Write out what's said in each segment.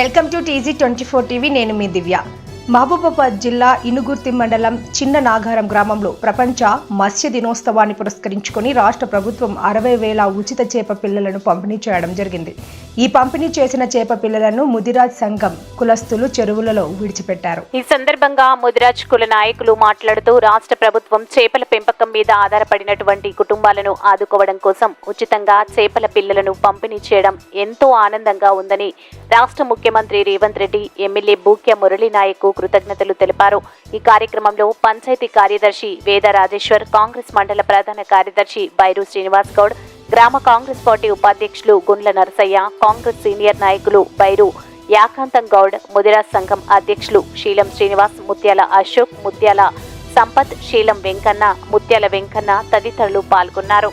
Welcome to TG twenty four TV. నేను మీ దివ్య. మహబూబాబాద్ జిల్లా ఇనుగుర్తి మండలం చిన్న నాగారం గ్రామంలో ప్రపంచ మత్స్య దినోత్సవాన్ని పురస్కరించుకొని రాష్ట్ర ప్రభుత్వం అరవై వేల ఉచిత చేప పిల్లలను పంపిణీ చేయడం జరిగింది. ఈ పంపిణీ చేసిన చేప పిల్లలను ముదిరాజ్ సంఘం కులస్తులు చెరువులలో విడిచిపెట్టారు. ఈ సందర్భంగా ముదిరాజ్ కుల నాయకులు మాట్లాడుతూ రాష్ట్ర ప్రభుత్వం చేపల పెంపకం మీద ఆధారపడినటువంటి కుటుంబాలను ఆదుకోవడం కోసం ఉచితంగా చేపల పిల్లలను పంపిణీ చేయడం ఎంతో ఆనందంగా ఉందని రాష్ట్ర ముఖ్యమంత్రి రేవంత్ రెడ్డి ఎమ్మెల్యే బూక్య మురళీనాయక్ కృతజ్ఞతలు తెలిపారు. ఈ కార్యక్రమంలో పంచాయతీ కార్యదర్శి వేద రాజేశ్వర్ కాంగ్రెస్ మండల ప్రధాన కార్యదర్శి బైరు శ్రీనివాస్ గౌడ్ గ్రామ కాంగ్రెస్ పార్టీ ఉపాధ్యక్షులు గుండ్ల నరసయ్య కాంగ్రెస్ సీనియర్ నాయకులు బైరు యాకాంతం గౌడ్ ముదిరాజ్ సంఘం అధ్యక్షులు శీలం శ్రీనివాస్ ముత్యాల అశోక్ ముత్యాల సంపత్ శీలం వెంకన్న ముత్యాల వెంకన్న తదితరులు పాల్గొన్నారు.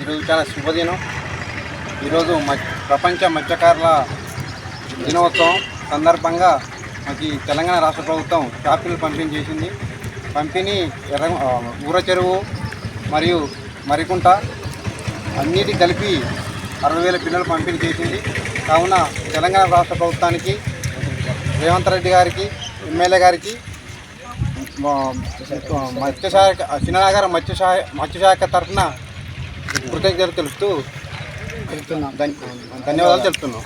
ఈరోజు చాలా శుభదినం. ఈరోజు మ- ప్రపంచ మత్స్యకారుల దినోత్సవం సందర్భంగా మనకి తెలంగాణ రాష్ట్ర ప్రభుత్వం చేపలు పంపిణీ చేసింది. పంపిణీ ఎర్ర ఊర చెరువు మరియు మరికుంట అన్నిటి కలిపి అరవై వేల పిల్లలు పంపిణీ చేసింది. కావున తెలంగాణ రాష్ట్ర ప్రభుత్వానికి రేవంత్ రెడ్డి గారికి ఎమ్మెల్యే గారికి మత్స్యశాఖ చిన్ననగర మత్స్యశాఖ మత్స్యశాఖ తరఫున కృతజ్ఞతలు తెలుపుతూ ధన్- ధన్యవాదాలు తెలుపుతున్నాం